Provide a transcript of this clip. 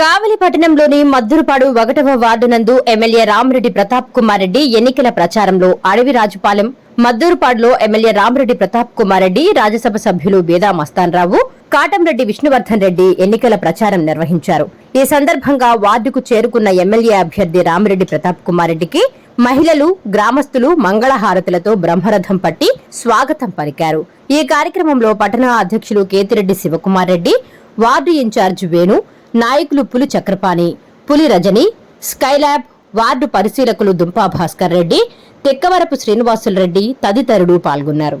కావలి పట్టణంలోని మద్దురుపాడు ఒకటవ వార్డు నందు ఎమ్మెల్యే రామరెడ్డి ప్రతాప్ కుమార్ రెడ్డి ఎన్నికల ప్రచారంలో అడవి రాజుపాలెం మద్దూరుపాడులో ఎమ్మెల్యే రామరెడ్డి ప్రతాప్ కుమార్ రెడ్డి రాజ్యసభ సభ్యులు బేదా మస్తాన్రావు కాటంరెడ్డి విష్ణువర్ధన్ రెడ్డి ఎన్నికల ప్రచారం నిర్వహించారు. ఈ సందర్భంగా వార్డుకు చేరుకున్న ఎమ్మెల్యే అభ్యర్థి రామరెడ్డి ప్రతాప్ కుమార్ రెడ్డికి మహిళలు గ్రామస్తులు మంగళహారతులతో బ్రహ్మరథం పట్టి స్వాగతం పలికారు. ఈ కార్యక్రమంలో పట్టణ అధ్యక్షులు Ketireddy Shivakumar Reddy ward in charge Venu నాయకులు పులి చక్రపాణి పులి రజని స్కైలాబ్ వార్డు పరిశీలకులు దుంపా భాస్కర్ రెడ్డి తెక్కవరపు శ్రీనివాసుల రెడ్డి తదితరులు పాల్గొన్నారు.